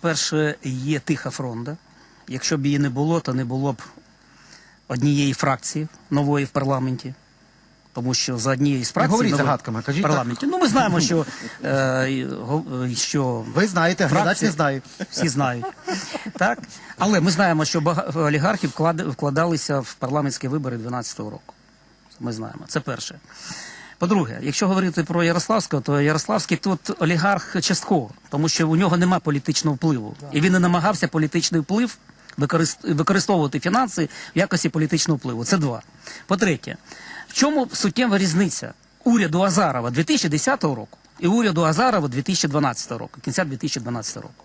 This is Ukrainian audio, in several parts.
Перше, є тиха фронта. Якщо б її не було, то не було б однієї фракції нової в парламенті. Тому що за однією з фракцій говоріть нової загадками, в кажіть парламенті. Ну, ми знаємо, що, е, го- е, що Ви знаєте, глядач Фракція. не знає. всі знають. Так? Але ми знаємо, що бага- олігархи вклад- вкладалися в парламентські вибори 2012 року. Ми знаємо. Це перше. По-друге, якщо говорити про Ярославського, то Ярославський тут олігарх частково, тому що у нього нема політичного впливу. І він не намагався політичний вплив використ- використовувати фінанси в якості політичного впливу. Це два. По-третє, в чому суттєва різниця уряду Азарова 2010 року і уряду Азарова 2012 року, кінця 2012 року?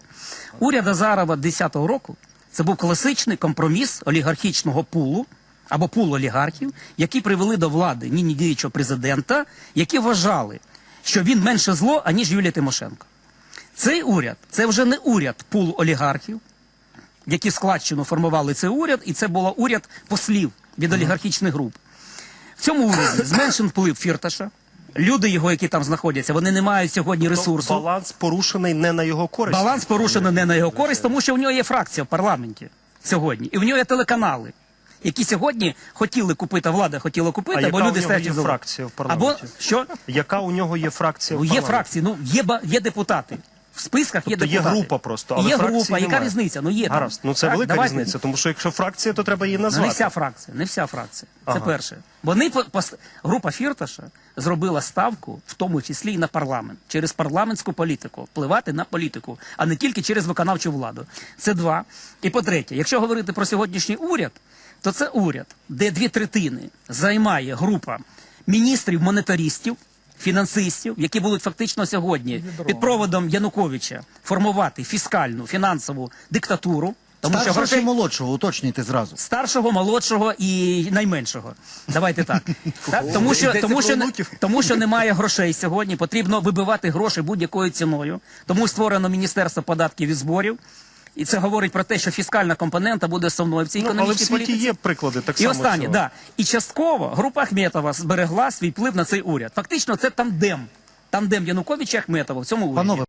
Уряд Азарова 2010 року це був класичний компроміс олігархічного пулу або пул олігархів, які привели до влади нині діючого президента, які вважали, що він менше зло, аніж Юлія Тимошенко. Цей уряд це вже не уряд пул олігархів, які складчину формували цей уряд, і це був уряд послів від олігархічних груп. В цьому уряді зменшен вплив Фірташа. Люди його, які там знаходяться, вони не мають сьогодні ресурсу. Баланс порушений не на його користь. Баланс порушений не на його користь, тому що в нього є фракція в парламенті сьогодні, і в нього є телеканали, які сьогодні хотіли купити, влада хотіла А купити, яка бо у люди нього стоять є фракція в Або що? Яка у нього є фракція? Ну, в є парламенті? фракції, ну є ба- є депутати. В списках є Тобто є депутати. група просто, але є фракції група, яка немає. різниця? Ну є. Гаразд, ну це Так, велика давайте. різниця, тому що якщо фракція, то треба її Ну, не вся фракція, не вся фракція. Це Ага. перше. Вони по- пос- група Фірташа зробила ставку, в тому числі і на парламент, через парламентську політику, впливати на політику, а не тільки через виконавчу владу. Це два. І по-третє, якщо говорити про сьогоднішній уряд, то це уряд, де дві третини займає група міністрів, монетарістів. Фінансистів, які будуть фактично сьогодні під проводом Януковича формувати фіскальну фінансову диктатуру, тому що Старшого грошей чи молодшого, уточніть зразу. старшого, молодшого і найменшого. Давайте так. так? Тому, що, тому, що, тому що немає грошей сьогодні. Потрібно вибивати гроші будь-якою ціною. Тому створено Міністерство податків і зборів. І це говорить про те, що фіскальна компонента буде основною в цій Ну, але в світі політиці. є приклади так І само. останнє, цього. да. І частково група Ахметова зберегла свій вплив на цей уряд. Фактично, це тандем. Тандем Януковича і Ахметова в цьому уряді. Панове,